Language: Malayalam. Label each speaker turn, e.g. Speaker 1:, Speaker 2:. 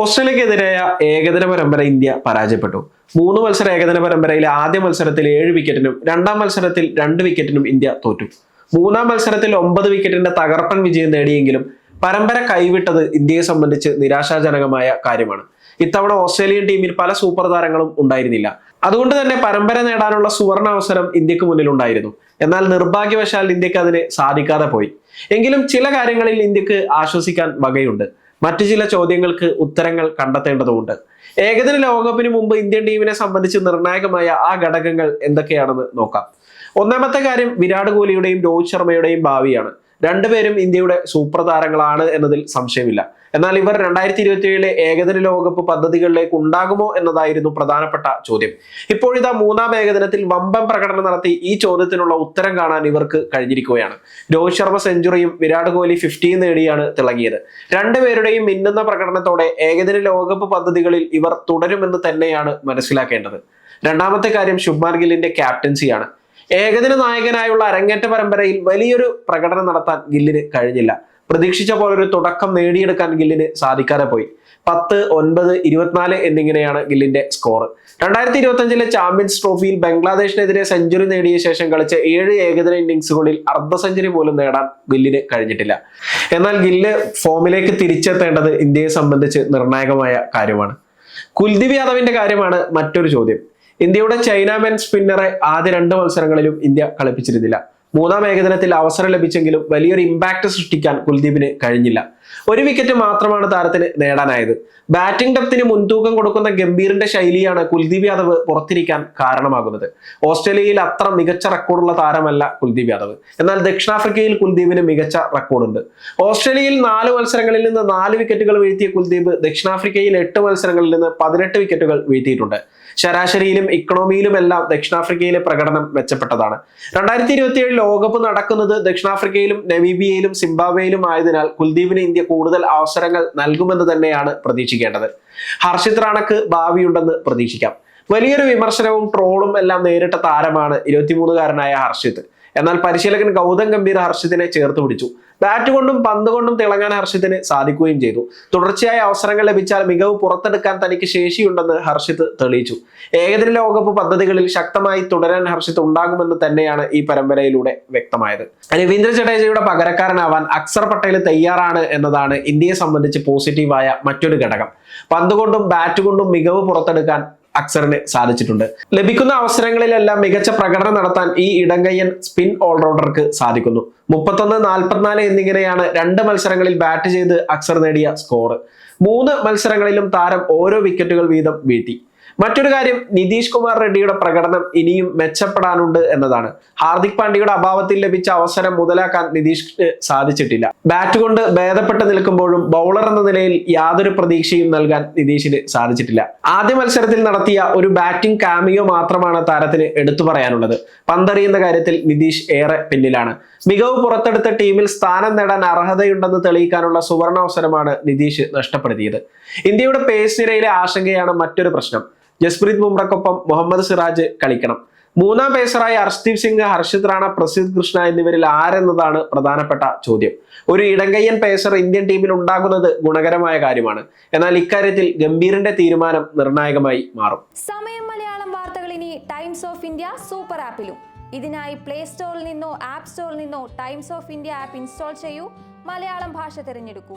Speaker 1: ഓസ്ട്രേലിയക്കെതിരായ ഏകദിന പരമ്പര ഇന്ത്യ പരാജയപ്പെട്ടു. മൂന്ന് മത്സര ഏകദിന പരമ്പരയിലെ ആദ്യ മത്സരത്തിൽ ഏഴ് വിക്കറ്റിനും രണ്ടാം മത്സരത്തിൽ രണ്ട് വിക്കറ്റിനും ഇന്ത്യ തോറ്റു. മൂന്നാം മത്സരത്തിൽ ഒമ്പത് വിക്കറ്റിന്റെ തകർപ്പൻ വിജയം നേടിയെങ്കിലും പരമ്പര കൈവിട്ടത് ഇന്ത്യയെ സംബന്ധിച്ച് നിരാശാജനകമായ കാര്യമാണ്. ഇത്തവണ ഓസ്ട്രേലിയൻ ടീമിൽ പല സൂപ്പർ താരങ്ങളും ഉണ്ടായിരുന്നില്ല. അതുകൊണ്ട് തന്നെ പരമ്പര നേടാനുള്ള സുവർണ അവസരം ഇന്ത്യയ്ക്ക് മുന്നിലുണ്ടായിരുന്നു എന്നാൽ നിർഭാഗ്യവശാൽ ഇന്ത്യയ്ക്ക് അതിന് സാധിക്കാതെ പോയി. എങ്കിലും ചില കാര്യങ്ങളിൽ ഇന്ത്യയ്ക്ക് ആശ്വസിക്കാൻ വകയുണ്ട്. മറ്റു ചില ചോദ്യങ്ങൾക്ക് ഉത്തരങ്ങൾ കണ്ടെത്തേണ്ടതുണ്ട്. ഏകദിന ലോകകപ്പിന് മുമ്പ് ഇന്ത്യൻ ടീമിനെ സംബന്ധിച്ച് നിർണായകമായ ആ ഘടകങ്ങൾ എന്തൊക്കെയാണെന്ന് നോക്കാം. ഒന്നാമത്തെ കാര്യം വിരാട് കോഹ്ലിയുടെയും രോഹിത് ശർമ്മയുടെയും ഭാവിയാണ്. രണ്ടുപേരും ഇന്ത്യയുടെ സൂപ്പർ താരങ്ങളാണ് എന്നതിൽ സംശയമില്ല. എന്നാൽ ഇവർ രണ്ടായിരത്തി ഇരുപത്തി ഏഴിലെ ഏകദിന ലോകകപ്പ് പദ്ധതികളിലേക്ക് ഉണ്ടാകുമോ എന്നതായിരുന്നു പ്രധാനപ്പെട്ട ചോദ്യം. ഇപ്പോഴിതാ മൂന്നാം ഏകദിനത്തിൽ വമ്പൻ പ്രകടനം നടത്തി ഈ ചോദ്യത്തിനുള്ള ഉത്തരം കാണാൻ ഇവർക്ക് കഴിഞ്ഞിരിക്കുകയാണ്. രോഹിത് ശർമ്മ സെഞ്ചുറിയും വിരാട് കോഹ്ലി ഫിഫ്റ്റിയും നേടിയാണ് തിളങ്ങിയത്. രണ്ടുപേരുടെയും മിന്നുന്ന പ്രകടനത്തോടെ ഏകദിന ലോകകപ്പ് പദ്ധതികളിൽ ഇവർ തുടരുമെന്ന് തന്നെയാണ് മനസ്സിലാക്കേണ്ടത്. രണ്ടാമത്തെ കാര്യം ശുഭ്മാൻ ഗില്ലിന്റെ ക്യാപ്റ്റൻസിയാണ്. ഏകദിന നായകനായുള്ള അരങ്ങേറ്റ പരമ്പരയിൽ വലിയൊരു പ്രകടനം നടത്താൻ ഗില്ലിന് കഴിഞ്ഞില്ല. പ്രതീക്ഷിച്ച പോലെ ഒരു തുടക്കം നേടിയെടുക്കാൻ ഗില്ലിന് സാധിക്കാതെ പോയി. പത്ത് ഒൻപത് ഇരുപത്തിനാല് എന്നിങ്ങനെയാണ് ഗില്ലിന്റെ സ്കോർ രണ്ടായിരത്തി ഇരുപത്തി അഞ്ചിലെ ചാമ്പ്യൻസ് ട്രോഫിയിൽ ബംഗ്ലാദേശിനെതിരെ സെഞ്ചുറി നേടിയ ശേഷം കളിച്ച ഏഴ് ഏകദിന ഇന്നിങ്സുകളിൽ അർദ്ധ സെഞ്ചുറി പോലും നേടാൻ ഗില്ലിന് കഴിഞ്ഞിട്ടില്ല. എന്നാൽ ഗില്ല് ഫോമിലേക്ക് തിരിച്ചെത്തേണ്ടത് ഇന്ത്യയെ സംബന്ധിച്ച് നിർണായകമായ കാര്യമാണ്. കുൽദീപ് യാദവിന്റെ കാര്യമാണ് മറ്റൊരു ചോദ്യം. ഇന്ത്യയുടെ ചൈനാമാൻ സ്പിന്നറെ ആദ്യ രണ്ട് മത്സരങ്ങളിലും ഇന്ത്യ കളിപ്പിച്ചിരുന്നില്ല. മൂന്നാം ഏകദിനത്തിൽ അവസരം ലഭിച്ചെങ്കിലും വലിയൊരു ഇമ്പാക്ട് സൃഷ്ടിക്കാൻ കുൽദീപിന് കഴിഞ്ഞില്ല. ഒരു വിക്കറ്റ് മാത്രമാണ് താരത്തിന് നേടാനായത്. ബാറ്റിംഗ് ഡെപ്തിന് മുൻതൂക്കം കൊടുക്കുന്ന ഗംഭീറിന്റെ ശൈലിയാണ് കുൽദീപ് യാദവ് പുറത്തിരിക്കാൻ കാരണമാകുന്നത്. ഓസ്ട്രേലിയയിൽ അത്ര മികച്ച റെക്കോർഡുള്ള താരമല്ല കുൽദീപ് യാദവ്. എന്നാൽ ദക്ഷിണാഫ്രിക്കയിൽ കുൽദീപിന് മികച്ച റെക്കോർഡുണ്ട് ഓസ്ട്രേലിയയിൽ നാല് മത്സരങ്ങളിൽ നിന്ന് നാല് വിക്കറ്റുകൾ വീഴ്ത്തിയ കുൽദീപ് ദക്ഷിണാഫ്രിക്കയിൽ എട്ട് മത്സരങ്ങളിൽ നിന്ന് പതിനെട്ട് വിക്കറ്റുകൾ വീഴ്ത്തിയിട്ടുണ്ട്. ശരാശരിയിലും ഇക്കണോമിയിലും എല്ലാം ദക്ഷിണാഫ്രിക്കയിലെ പ്രകടനം മെച്ചപ്പെട്ടതാണ്. രണ്ടായിരത്തി ഇരുപത്തിയേഴ് ലോകകപ്പ് നടക്കുന്നത് ദക്ഷിണാഫ്രിക്കയിലും നമീബിയയിലും സിംബാബ്വേയിലും ആയതിനാൽ കുൽദീപിന് ഇന്ത്യ കൂടുതൽ അവസരങ്ങൾ നൽകുമെന്ന് തന്നെയാണ് പ്രതീക്ഷിക്കേണ്ടത്. ഹർഷിത് റാണക്ക് ഭാവിയുണ്ടെന്ന് പ്രതീക്ഷിക്കാം. വലിയൊരു വിമർശനവും ട്രോളും എല്ലാം നേരിട്ട താരമാണ് ഇരുപത്തിമൂന്നുകാരനായ ഹർഷിത്. എന്നാൽ പരിശീലകൻ ഗൗതം ഗംഭീർ ഹർഷിത്തിനെ ചേർത്ത് പിടിച്ചു. ബാറ്റ് കൊണ്ടും പന്ത് കൊണ്ടും തിളങ്ങാൻ ഹർഷിത്തിന് സാധിക്കുകയും ചെയ്തു. തുടർച്ചയായ അവസരങ്ങൾ ലഭിച്ചാൽ മികവ് പുറത്തെടുക്കാൻ തനിക്ക് ശേഷിയുണ്ടെന്ന് ഹർഷിത് തെളിയിച്ചു. ഏകദിന ലോകകപ്പ് പദ്ധതികളിൽ ശക്തമായി തുടരാൻ ഹർഷിത് ഉണ്ടാകുമെന്ന് തന്നെയാണ് ഈ പരമ്പരയിലൂടെ വ്യക്തമായത്. രവീന്ദ്ര ജഡേജയുടെ പകരക്കാരനാവാൻ അക്സർ പട്ടേൽ തയ്യാറാണ് എന്നതാണ് ഇന്ത്യയെ സംബന്ധിച്ച് പോസിറ്റീവായ മറ്റൊരു ഘടകം. പന്ത് കൊണ്ടും ബാറ്റ് കൊണ്ടും മികവ് പുറത്തെടുക്കാൻ അക്സറിന് സാധിച്ചിട്ടുണ്ട്. ലഭിക്കുന്ന അവസരങ്ങളിലെല്ലാം മികച്ച പ്രകടനം നടത്താൻ ഈ ഇടങ്കയ്യൻ സ്പിൻ ഓൾറൗണ്ടർക്ക് സാധിക്കുന്നു. മുപ്പത്തൊന്ന് നാൽപ്പത്തിനാല് എന്നിങ്ങനെയാണ് രണ്ട് മത്സരങ്ങളിൽ ബാറ്റ് ചെയ്ത് അക്സർ നേടിയ സ്കോർ മൂന്ന് മത്സരങ്ങളിലും താരം ഓരോ വിക്കറ്റുകൾ വീതം വീഴ്ത്തി. മറ്റൊരു കാര്യം നിതീഷ് കുമാർ റെഡ്ഡിയുടെ പ്രകടനം ഇനിയും മെച്ചപ്പെടാനുണ്ട് എന്നതാണ്. ഹാർദിക് പാണ്ഡ്യയുടെ അഭാവത്തിൽ ലഭിച്ച അവസരം മുതലാക്കാൻ നിതീഷ് സാധിച്ചിട്ടില്ല. ബാറ്റ് കൊണ്ട് ഭേദപ്പെട്ട് നിൽക്കുമ്പോഴും ബൗളർ എന്ന നിലയിൽ യാതൊരു പ്രതീക്ഷയും നൽകാൻ നിതീഷിന് സാധിച്ചിട്ടില്ല. ആദ്യ മത്സരത്തിൽ നടത്തിയ ഒരു ബാറ്റിംഗ് കാമിയോ മാത്രമാണ് താരത്തിന് എടുത്തു പറയാനുള്ളത്. പന്തറിയുന്ന കാര്യത്തിൽ നിതീഷ് ഏറെ പിന്നിലാണ്. മികവ് പുറത്തെടുത്ത ടീമിൽ സ്ഥാനം നേടാൻ അർഹതയുണ്ടെന്ന് തെളിയിക്കാനുള്ള സുവർണാവസരമാണ് നിതീഷ് നഷ്ടപ്പെടുത്തിയത്. ഇന്ത്യയുടെ പേസ് നിരയിലെ ആശങ്കയാണ് മറ്റൊരു പ്രശ്നം. ജസ്പ്രീത് ബുംറയ്ക്കൊപ്പം മുഹമ്മദ് സിറാജ് കളിക്കണം. മൂന്നാം പേസറായി അർഷ്ദീപ് സിംഗ് ഹർഷിത് റാണ പ്രസിദ് കൃഷ്ണ എന്നിവരിൽ ആരെന്നതാണ് പ്രധാനപ്പെട്ട ചോദ്യം. ഒരു ഇടങ്കയ്യൻ പേസർ ഇന്ത്യൻ ടീമിൽ ഉണ്ടാകുന്നത് ഗുണകരമായ കാര്യമാണ്. എന്നാൽ ഇക്കാര്യത്തിൽ ഗംഭീറിന്റെ തീരുമാനം നിർണായകമായി മാറും.
Speaker 2: സമയം മലയാളം വാർത്തകൾ ഇനി ടൈംസ് ഓഫ് ഇന്ത്യ സൂപ്പർ ആപ്പിലും. ഇതിനായി പ്ലേ സ്റ്റോറിൽ നിന്നോ ആപ്പ് സ്റ്റോറിൽ നിന്നോ Times of India app install ചെയ്യൂ. മലയാളം ഭാഷ തിരഞ്ഞെടുക്കൂ.